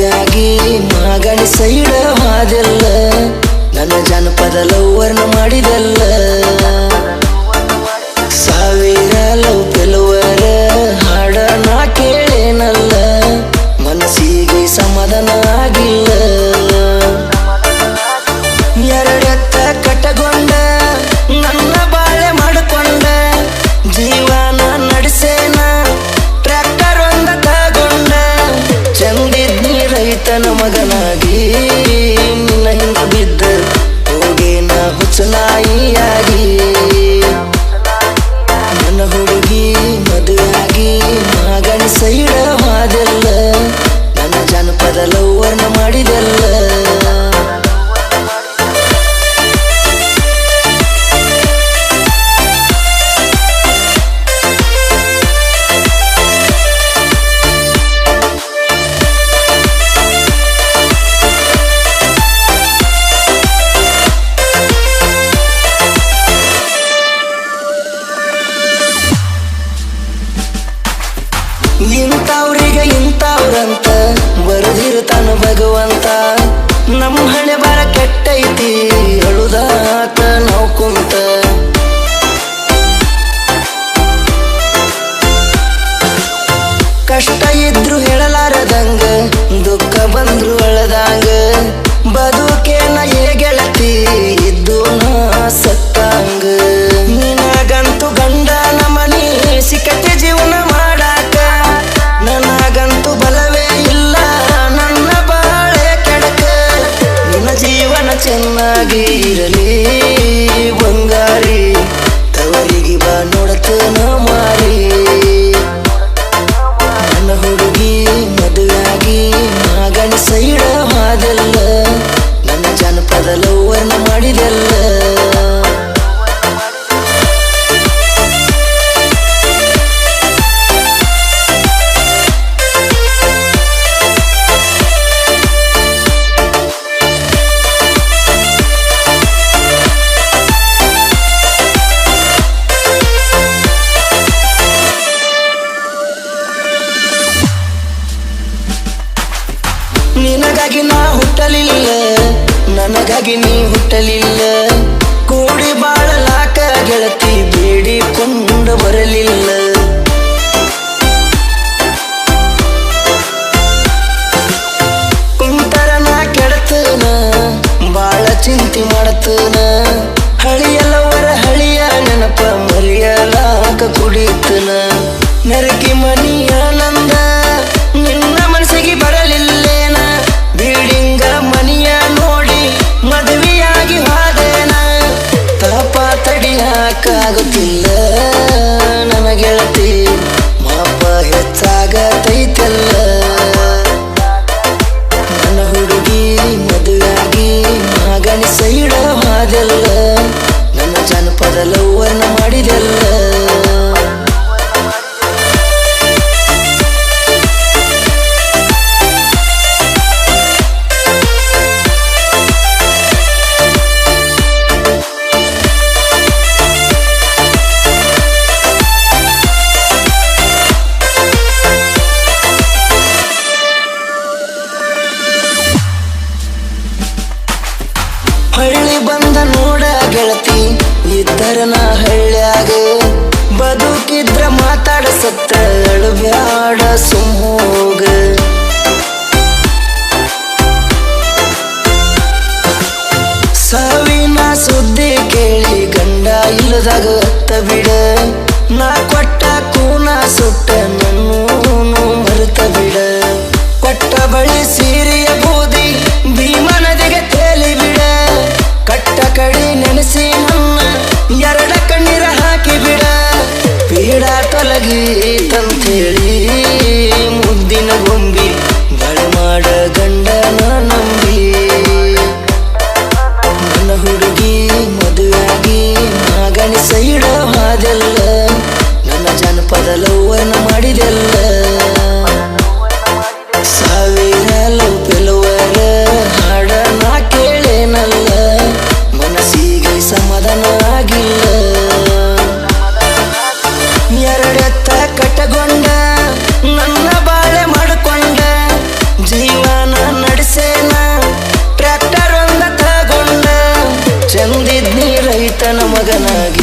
ಮದುವೆಯಾಗಿ ಮಾಗಣಿ ಸೈಡ ಹಾದೆಲ್ಲ. ನನ್ನ ಜನಪದ ಲವ್ವರ್ನ ಮಾಡಿದಲ್ಲ. ಸಾವಿರ ಲವ್ ಕೆಲವರ ಹಾಡ ನಾ ಕೇಳೇನಲ್ಲ. ಮನಸ್ಸಿಗೆ ಸಮಾಧಾನ ಆಗಿಲ್ಲ. ಮಗನಾಗಿ. ಭಗವಂತ ನಮ್ಮ ಹಣೆ ಬರ ಕೆಟ್ಟೈತಿ ನನಗಾಗಿ ನೀ ಹುಟ್ಟಲಿಲ್ಲ. ಕೂಡಿ ಬಾಳಲಾಕ ಗೆಳತಿ ಬೇಡಿಕೊಂಡು ಬರಲಿಲ್ಲ. ಕುಂತರ ನಾ ಕೆಡತನ, ಬಾಳ ಚಿಂತೆ ಮಾಡತನ. ಹಳಿಯಲ್ಲವರ ಹಳಿಯ ನೆನಪ ಮರಿಯಲಾಕ ಕುಡಿತನ. ನರಕಿ ಮನಿಯ ತಡಿಯಾಕಾಗುತ್ತಿಲ್ಲ ನನ್ನ ಗೆಳತಿ ಮಾಪ ಹೆಚ್ಚಾಗತೈತೆಲ್ಲ. ನನ್ನ ಹುಡುಗಿ ಮದುವೆಯಾಗಿ ಮಾಗಣಿ ಸೈಡ ಹಾದೆಲ್ಲ ನನ್ನ ಜನಪದ ಲವ್ವರ್ನ ಹಳ್ಳಿ ಬಂದ ನೋಡ ಗೆಳತಿ ಇದ್ದರ ನಾ ಹಳ್ಳ್ಯಾಗ. ಬದುಕಿದ್ರ ಮಾತಾಡ ಸತ್ತ ಅಳಬ್ಯಾಡ ಸುಮ್ಮೋಗ ಗಂಡನ ನಂಬಿ. ನನ್ನ ಹುಡುಗಿ ಮದುವಾಗಿ ನಾಗಣಿ ಸೈಡ ಹಾದೆಲ್ಲ. ನನ್ನ ಜನಪದ ಲವ್ವನ ಮಾಡಿದೆಲ್ಲ. ಸಾವಿರ ಲವ್ ಪೆಲುವರ ಹಾಡ ಕೇಳೇನಲ್ಲ. ಮನಸ್ಸಿಗೆ ಸಮಾಧಾನ ಆಗಿಲ್ಲ. ಮಗನಾಗಿ